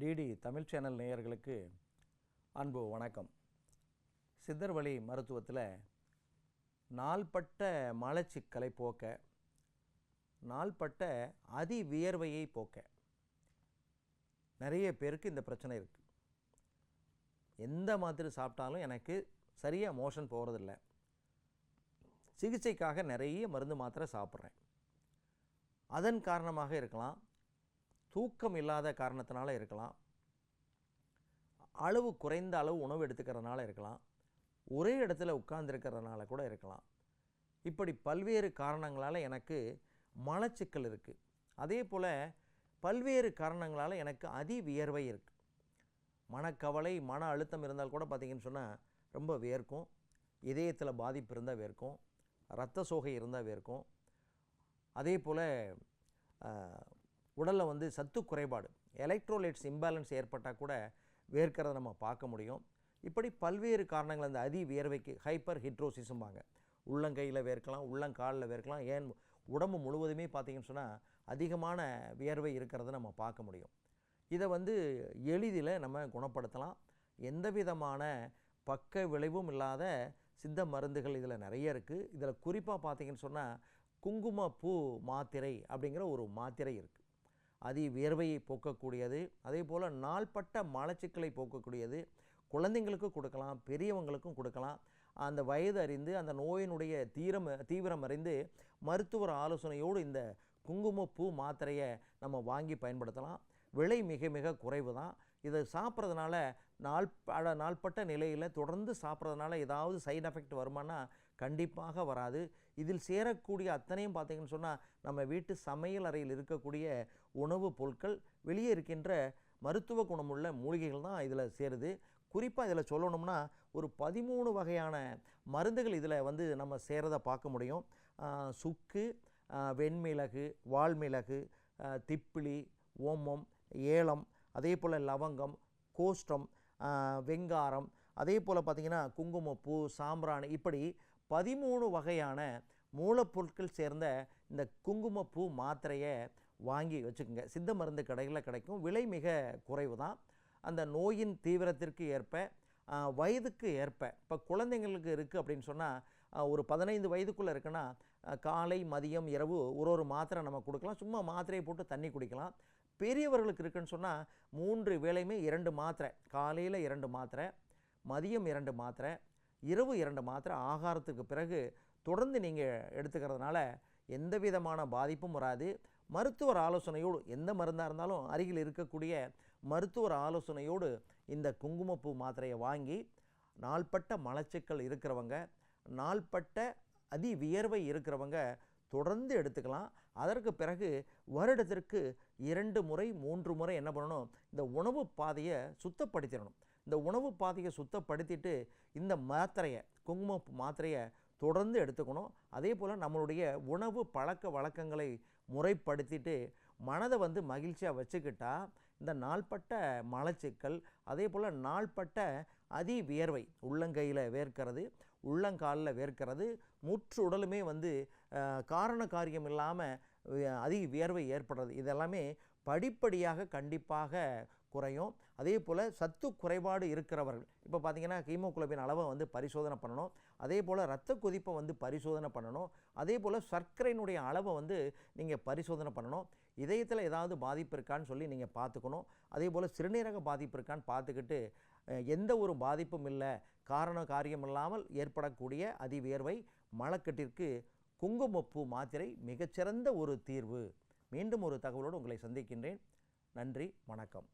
DD Tamil channel நேயர்களுக்கு அன்பு வணக்கம். சித்தர் வழி மருத்துவத்தில் நாள்பட்ட மலச்சிக்கலை போக்க நாள்பட்ட அதி வியர்வையை போக்க நிறைய பேருக்கு இந்த பிரச்சனை இருக்குது எந்த மாதிரி சாப்பிட்டாலும் எனக்கு சரியாக மோஷன் போகிறதில்ல சிகிச்சைக்காக நிறைய மருந்து மாத்திரை சாப்பிட்றேன். அதன் காரணமாக இருக்கலாம். தூக்கம் இல்லாத காரணத்தினால இருக்கலாம். அளவு குறைந்த அளவு உணவு எடுத்துக்கிறதுனால இருக்கலாம். ஒரே இடத்துல உட்கார்ந்துருக்கிறதுனால கூட இருக்கலாம். இப்படி பல்வேறு காரணங்களால் எனக்கு மலச்சிக்கல் இருக்குது அதே போல் பல்வேறு காரணங்களால் எனக்கு அதி வியர்வை இருக்குது மனக்கவலை மன அழுத்தம் இருந்தால் கூட பார்த்திங்கன்னு சொன்னால் ரொம்ப வேர்க்கும் இதயத்தில் பாதிப்பு இருந்தால் வேர்க்கும் ரத்த சோகை இருந்தால் வேர்க்கும் அதே போல் உடலில் வந்து சத்து குறைபாடு எலக்ட்ரோலைட்ஸ் இம்பேலன்ஸ் ஏற்பட்டால் கூட வேர்க்கிறத நம்ம பார்க்க முடியும். இப்படி பல்வேறு காரணங்கள் அந்த அதி வியர்வைக்கு ஹைப்பர் ஹிட்ரோசிஸும்பாங்க உள்ளங்கையில் வேர்க்கலாம் உள்ளங்காலில் வேர்க்கலாம் ஏன் உடம்பு முழுவதுமே பார்த்திங்கன்னு சொன்னால் அதிகமான வியர்வை இருக்கிறத நம்ம பார்க்க முடியும். இதை வந்து எளிதில் நம்ம குணப்படுத்தலாம். எந்த விதமான பக்க விளைவும் இல்லாத சித்த மருந்துகள் இதில் நிறைய இருக்குது இதில் குறிப்பாக பார்த்தீங்கன்னு சொன்னால் குங்குமப்பூ மாத்திரை அப்படிங்கிற ஒரு மாத்திரை இருக்குது அதி வியர்வையை போக்கக்கூடியது. அதே போல் நாள்பட்ட மலச்சிக்கலை போக்கக்கூடியது. குழந்தைங்களுக்கும் கொடுக்கலாம் பெரியவங்களுக்கும் கொடுக்கலாம். அந்த வயது அறிந்து அந்த நோயினுடைய தீரம் தீவிரம் அறிந்து மருத்துவர் ஆலோசனையோடு இந்த குங்குமப்பூ மாத்திரையை நம்ம வாங்கி பயன்படுத்தலாம். விலை மிக மிக குறைவு தான் இதை சாப்பிட்றதுனால நாள் நாள்பட்ட நிலையில் தொடர்ந்து சாப்பிட்றதுனால ஏதாவது சைடு எஃபெக்ட் வருமானா கண்டிப்பாக வராது. இதில் சேரக்கூடிய அத்தனையும் பார்த்திங்கன்னு சொன்னால் நம்ம வீட்டு சமையல் அறையில் இருக்கக்கூடிய உணவுப் பொருட்கள் வெளியே இருக்கின்ற மருத்துவ குணமுள்ள மூலிகைகள் தான் இதில் சேருது. குறிப்பாக இதில் சொல்லணும்னா ஒரு பதிமூணு வகையான மருந்துகள் இதில் வந்து நம்ம சேரதை பார்க்க முடியும். சுக்கு வெண்மிளகு வால்மிளகு திப்பிலி ஓமம் ஏலம் அதே போல் லவங்கம் கோஷ்டம் வெங்காரம் அதே போல் பார்த்திங்கன்னா குங்குமப்பூ சாம்பிராணி இப்படி பதிமூணு வகையான மூலப்பொருட்கள் சேர்ந்த இந்த குங்குமப்பூ மாத்திரையை வாங்கி வச்சுக்கோங்க. சித்த மருந்து கடைகளில் கிடைக்கும். விலை மிக குறைவு தான். அந்த நோயின் தீவிரத்திற்கு ஏற்ப வயதுக்கு ஏற்ப இப்போ குழந்தைங்களுக்கு இருக்குது அப்படின்னு சொன்னால் ஒரு பதினைந்து வயதுக்குள்ளே இருக்குன்னா காலை மதியம் இரவு ஒரு ஒரு மாத்திரை நம்ம கொடுக்கலாம். சும்மா மாத்திரையை போட்டு தண்ணி குடிக்கலாம். பெரியவர்களுக்கு இருக்குன்னு சொன்னால் மூன்று வேளையுமே இரண்டு மாத்திரை காலையில் இரண்டு மாத்திரை மதியம் இரண்டு மாத்திரை இரவு இரண்டு மாத்திரை ஆகாரத்துக்கு பிறகு தொடர்ந்து நீங்கள் எடுத்துக்கிறதுனால எந்த விதமான பாதிப்பும் வராது. மருத்துவர் ஆலோசனையோடு எந்த மருந்தாக இருந்தாலும் அருகில் இருக்கக்கூடிய மருத்துவர் ஆலோசனையோடு இந்த குங்குமப்பூ மாத்திரையை வாங்கி நாள்பட்ட மலச்சிக்கல் இருக்கிறவங்க நாள்பட்ட அதி வியர்வை இருக்கிறவங்க தொடர்ந்து எடுத்துக்கலாம். அதற்கு பிறகு வருடத்திற்கு இரண்டு முறை மூன்று முறை என்ன பண்ணணும்? இந்த உணவு பாதையை சுத்தப்படுத்திடணும். இந்த உணவு பாதையை சுத்தப்படுத்திட்டு இந்த மாத்திரையை குங்கும மாத்திரையை தொடர்ந்து எடுத்துக்கணும். அதே போல் நம்மளுடைய உணவு பழக்க வழக்கங்களை முறைப்படுத்திட்டு மனதை வந்து மகிழ்ச்சியாக வச்சுக்கிட்டா இந்த நாள்பட்ட மலச்சிக்கல் அதே போல் நாள்பட்ட அதி வியர்வை உள்ளங்கையில் வேர்க்கிறது உள்ளங்காலில் வேர்க்கிறது முற்று உடலுமே வந்து காரண காரியம் இல்லாமல் அதிக வியர்வை ஏற்படுறது. இதெல்லாமே படிப்படியாக கண்டிப்பாக குறையும். அதே போல் சத்து குறைபாடு இருக்கிறவர்கள் இப்போ பார்த்திங்கன்னா ஹீமோகுளோபின் அளவை வந்து பரிசோதனை பண்ணணும். அதே போல் ரத்த கொதிப்பை வந்து பரிசோதனை பண்ணணும். அதே போல் சர்க்கரையினுடைய அளவை வந்து நீங்கள் பரிசோதனை பண்ணணும். இதயத்தில் ஏதாவது பாதிப்பு இருக்கான்னு சொல்லி நீங்கள் பார்த்துக்கணும் அதே போல் சிறுநீரக பாதிப்பு இருக்கான்னு பார்த்துக்கிட்டு எந்த ஒரு பாதிப்பும் இல்லை காரண காரியம் இல்லாமல் ஏற்படக்கூடிய அதிவியர்வை மலக்கட்டிற்கு குங்குமப்பூ மாத்திரை மிகச்சிறந்த ஒரு தீர்வு. மீண்டும் ஒரு தகவலோடு உங்களை சந்திக்கின்றேன். நன்றி வணக்கம்.